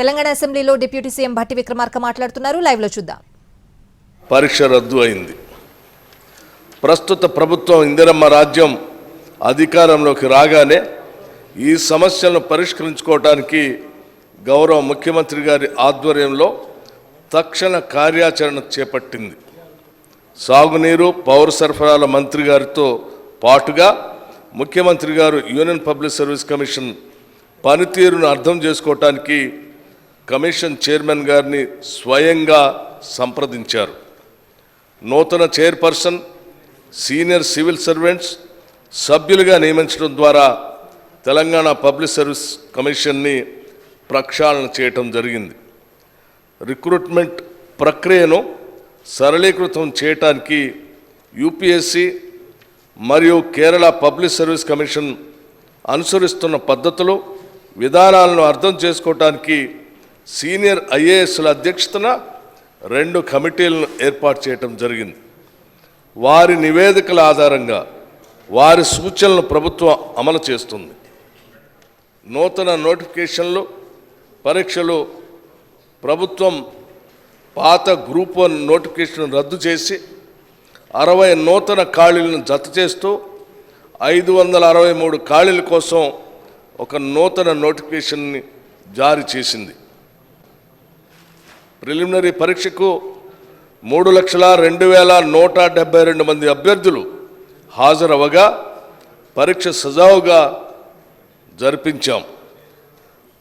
తెలంగాణ అసెంబ్లీలో deputy CM Bhatti Vikramarka మాట్లాడుతున్నారు. లైవ్లో చూద్దాం. పరీక్ష రద్దు అయింది. ప్రస్తుత ప్రభుత్వం ఇందిరమ్మ రాజ్యం అధికారంలోకి రాగానే ఈ సమస్యలను పరిష్కరించుకోవడానికి గౌరవ ముఖ్యమంత్రి గారి ఆధ్వర్యంలో తక్షణ కార్యాచరణ చేపట్టింది. సాగునీరు పౌర సరఫరాల మంత్రి గారితో పాటుగా ముఖ్యమంత్రి గారు యూనియన్ పబ్లిక్ సర్వీస్ కమిషన్ పనితీరును అర్థం చేసుకోవటానికి కమిషన్ చైర్మన్ గారిని స్వయంగా సంప్రదించారు. నూతన చైర్పర్సన్ సీనియర్ సివిల్ సర్వెంట్స్ సభ్యులుగా నియమించడం ద్వారా తెలంగాణ పబ్లిక్ సర్వీస్ కమిషన్ని ప్రక్షాళన చేయటం జరిగింది. రిక్రూట్మెంట్ ప్రక్రియను సరళీకృతం చేయటానికి యూపీఎస్సి మరియు కేరళ పబ్లిక్ సర్వీస్ కమిషన్ అనుసరిస్తున్న పద్ధతులు విధానాలను అర్థం చేసుకోవటానికి సీనియర్ ఐఏఎస్ల అధ్యక్షతన రెండు కమిటీలను ఏర్పాటు చేయటం జరిగింది. వారి నివేదికల ఆధారంగా వారి సూచనలను ప్రభుత్వం అమలు చేస్తుంది. నూతన నోటిఫికేషన్లు పరీక్షలు ప్రభుత్వం పాత గ్రూప్ వన్ నోటిఫికేషన్ రద్దు చేసి అరవై నూతన ఖాళీలను జత చేస్తూ ఐదు వందల అరవై మూడు ఖాళీల కోసం ఒక నూతన నోటిఫికేషన్ని జారీ చేసింది. ప్రిలిమినరీ పరీక్షకు మూడు లక్షల రెండు వేల నూట డెబ్బై రెండు మంది అభ్యర్థులు హాజరవగా పరీక్ష సజావుగా జరిపించాం.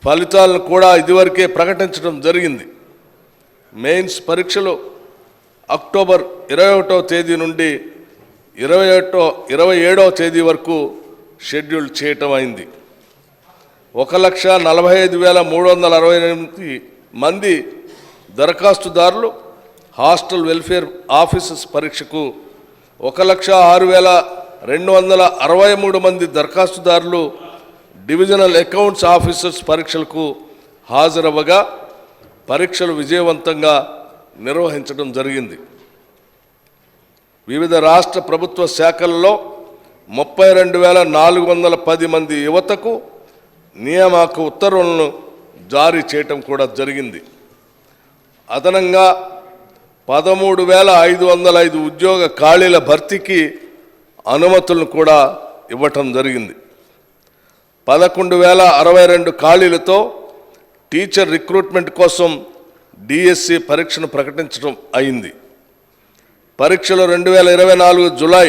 ఫలితాలను కూడా ఇదివరకే ప్రకటించడం జరిగింది. మెయిన్స్ పరీక్షలు అక్టోబర్ ఇరవై ఒకటో తేదీ నుండి ఇరవై ఒకటో ఇరవై ఏడవ తేదీ వరకు షెడ్యూల్ చేయటం అయింది. ఒక లక్ష నలభై ఐదు వేల మూడు వందల అరవై ఎనిమిది మంది దరఖాస్తుదారులు హాస్టల్ వెల్ఫేర్ ఆఫీసర్స్ పరీక్షకు ఒక లక్ష ఆరు వేల రెండు వందల అరవై మూడు మంది దరఖాస్తుదారులు డివిజనల్ అకౌంట్స్ ఆఫీసర్స్ పరీక్షలకు హాజరవ్వగా పరీక్షలు విజయవంతంగా నిర్వహించడం జరిగింది. వివిధ రాష్ట్ర ప్రభుత్వ శాఖల్లో ముప్పై రెండు వేల నాలుగు వందల పది మంది యువతకు నియామక ఉత్తర్వులను జారీ చేయటం కూడా జరిగింది. అదనంగా పదమూడు వేల ఐదు వందల ఐదు ఉద్యోగ ఖాళీల భర్తీకి అనుమతులను కూడా ఇవ్వటం జరిగింది. పదకొండు వేల అరవై రెండు ఖాళీలతో టీచర్ రిక్రూట్మెంట్ కోసం డిఎస్సి పరీక్షను ప్రకటించడం అయింది. పరీక్షలు రెండు వేల ఇరవై నాలుగు జులై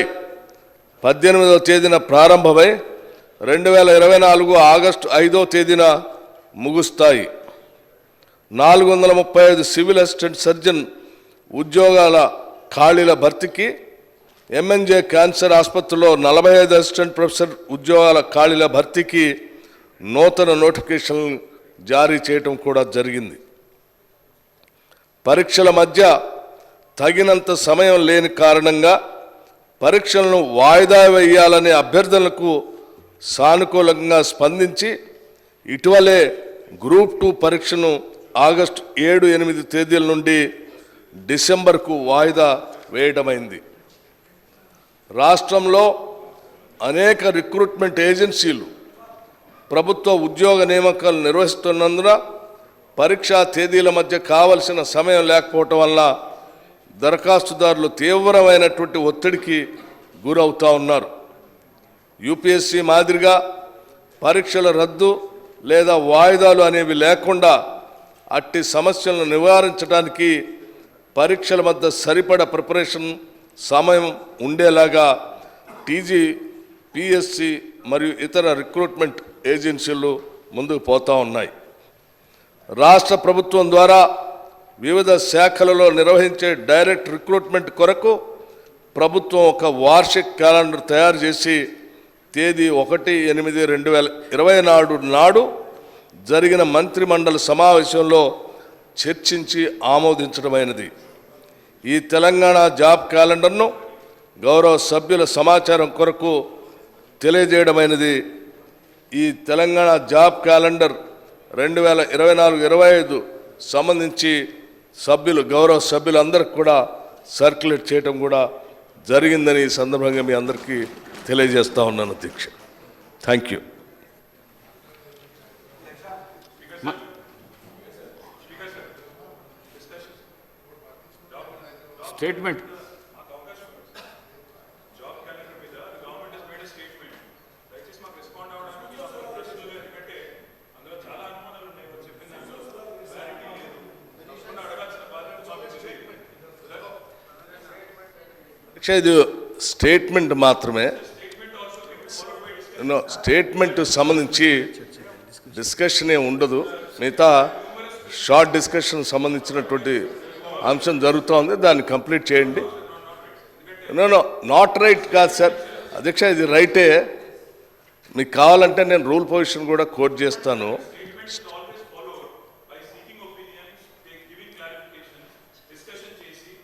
పద్దెనిమిదవ తేదీన ప్రారంభమై రెండు వేల ఇరవై నాలుగు ఆగస్టు ఐదో తేదీన ముగుస్తాయి. నాలుగు వందల ముప్పై ఐదు సివిల్ అసిస్టెంట్ సర్జన్ ఉద్యోగాల ఖాళీల భర్తీకి ఎంఎన్జే క్యాన్సర్ ఆసుపత్రిలో నలభై ఐదు అసిస్టెంట్ ప్రొఫెసర్ ఉద్యోగాల ఖాళీల భర్తీకి నూతన నోటిఫికేషన్ జారీ చేయటం కూడా జరిగింది. పరీక్షల మధ్య తగినంత సమయం లేని కారణంగా పరీక్షలను వాయిదా వేయాలనే అభ్యర్థనలకు సానుకూలంగా స్పందించి ఇటీవలే గ్రూప్ టూ పరీక్షను ఆగస్టు ఏడు ఎనిమిది తేదీల నుండి డిసెంబర్కు వాయిదా వేయడమైంది రాష్ట్రంలో అనేక రిక్రూట్మెంట్ ఏజెన్సీలు ప్రభుత్వ ఉద్యోగ నియామకాలు నిర్వహిస్తున్నందున పరీక్షా తేదీల మధ్య కావలసిన సమయం లేకపోవటం వల్ల దరఖాస్తుదారులు తీవ్రమైనటువంటి ఒత్తిడికి గురవుతూ ఉన్నారు. యూపీఎస్సీ మాదిరిగా పరీక్షల రద్దు లేదా వాయిదాలు అనేవి లేకుండా అట్టి సమస్యలను నివారించడానికి పరీక్షల మధ్య సరిపడ ప్రిపరేషన్ సమయం ఉండేలాగా టీజీ పిఎస్సి మరియు ఇతర రిక్రూట్మెంట్ ఏజెన్సీలు ముందుకు పోతూ ఉన్నాయి. రాష్ట్ర ప్రభుత్వం ద్వారా వివిధ శాఖలలో నిర్వహించే డైరెక్ట్ రిక్రూట్మెంట్ కొరకు ప్రభుత్వం ఒక వార్షిక క్యాలెండర్ తయారు చేసి తేదీ ఒకటి ఎనిమిది రెండు వేల ఇరవై నాడు నాడు జరిగిన మంత్రిమండలి సమావేశంలో చర్చించి ఆమోదించడమైనది. ఈ తెలంగాణ జాబ్ క్యాలెండర్ను గౌరవ సభ్యుల సమాచారం కొరకు తెలియజేయడమైనది. ఈ తెలంగాణ జాబ్ క్యాలెండర్ రెండు వేల ఇరవై నాలుగు ఇరవై ఐదు సంబంధించి సభ్యులు గౌరవ సభ్యులందరికీ కూడా సర్క్యులేట్ చేయడం కూడా జరిగిందని ఈ సందర్భంగా మీ అందరికీ తెలియజేస్తూ ఉన్నాను అధ్యక్ష. Thank you statement. ఇది స్టేట్మెంట్ మాత్రమే. నో, స్టేట్మెంట్ సంబంధించి డిస్కషన్ ఏం ఉండదు. మిగతా షార్ట్ డిస్కషన్ సంబంధించినటువంటి అంశం జరుగుతోంది దాన్ని కంప్లీట్ చేయండి. నో నో నాట్ రైట్ కాదు సార్. అధ్యక్ష ఇది రైటే. మీకు కావాలంటే నేను రూల్ పొజిషన్ కూడా కోట్ చేస్తాను.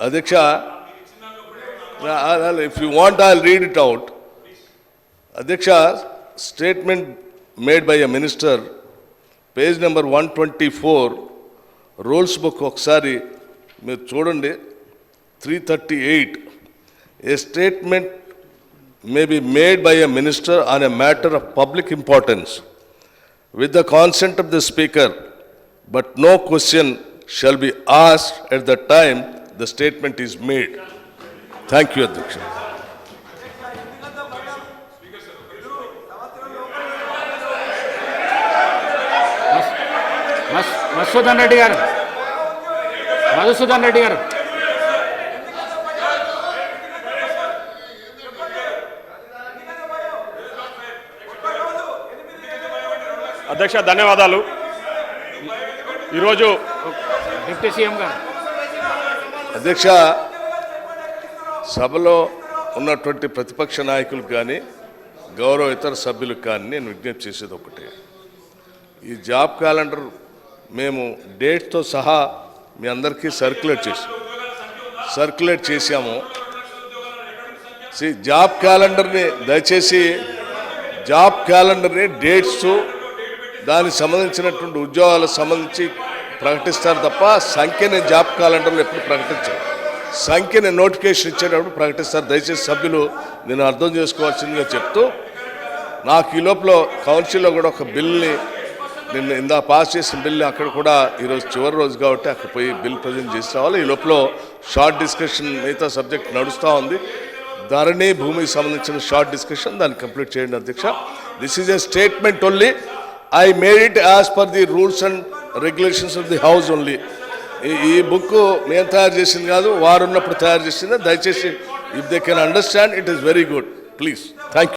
అధ్యక్ష if you want I read it out అధ్యక్ష statement made by a minister page number one twenty four rules book ఒకసారి మీరు చూడండి three thirty eight a statement may be made by a minister on a matter of public importance with the consent of the speaker, but no question shall be asked at the time the statement is made. Thank you, Adhiksha. మస్ మధుసూదన్ రెడ్డి గారు మధుసూదన్ రెడ్డి గారు. అధ్యక్ష ధన్యవాదాలు. ఈరోజు deputy CM గారు. అధ్యక్ష సభలో ఉన్నటువంటి ప్రతిపక్ష నాయకులకు కానీ గౌరవ ఇతర సభ్యులకు కానీ నేను విజ్ఞప్తి చేసేది ఒకటే. ఈ జాబ్ క్యాలెండర్ మేము డేట్తో సహా మీ అందరికీ సర్క్యులేట్ చేసి సర్క్యులేట్ చేశాము. సి జాబ్ క్యాలెండర్ని దయచేసి జాబ్ క్యాలెండర్ని డేట్స్ దానికి సంబంధించినటువంటి ఉద్యోగాలకు సంబంధించి ప్రకటిస్తారు తప్ప సంఖ్యని జాబ్ క్యాలెండర్లు ఎప్పుడు ప్రకటించరు. సంఖ్యని నోటిఫికేషన్ ఇచ్చేటప్పుడు ప్రకటిస్తారు. దయచేసి సభ్యులు నేను అర్థం చేసుకోవాల్సిందిగా చెప్తూ నాకు ఈ లోపల కౌన్సిల్లో కూడా ఒక బిల్ని నిన్న ఇందా పాస్ చేసిన బిల్ అక్కడ కూడా ఈరోజు చివరి రోజు కాబట్టి అక్కడ పోయి బిల్ ప్రజెంట్ చేసి రావాలి. ఈ లోపల షార్ట్ డిస్కషన్ మిగతా సబ్జెక్ట్ నడుస్తూ ఉంది. ధరణి భూమికి సంబంధించిన షార్ట్ డిస్కషన్ దాన్ని కంప్లీట్ చేయండి అధ్యక్ష. This is a statement only I made it as per the rules and regulations of the house only ఈ బుక్ మేము తయారు చేసింది కాదు వారు ఉన్నప్పుడు తయారు చేసింది. దయచేసి if they can understand it is very good please thank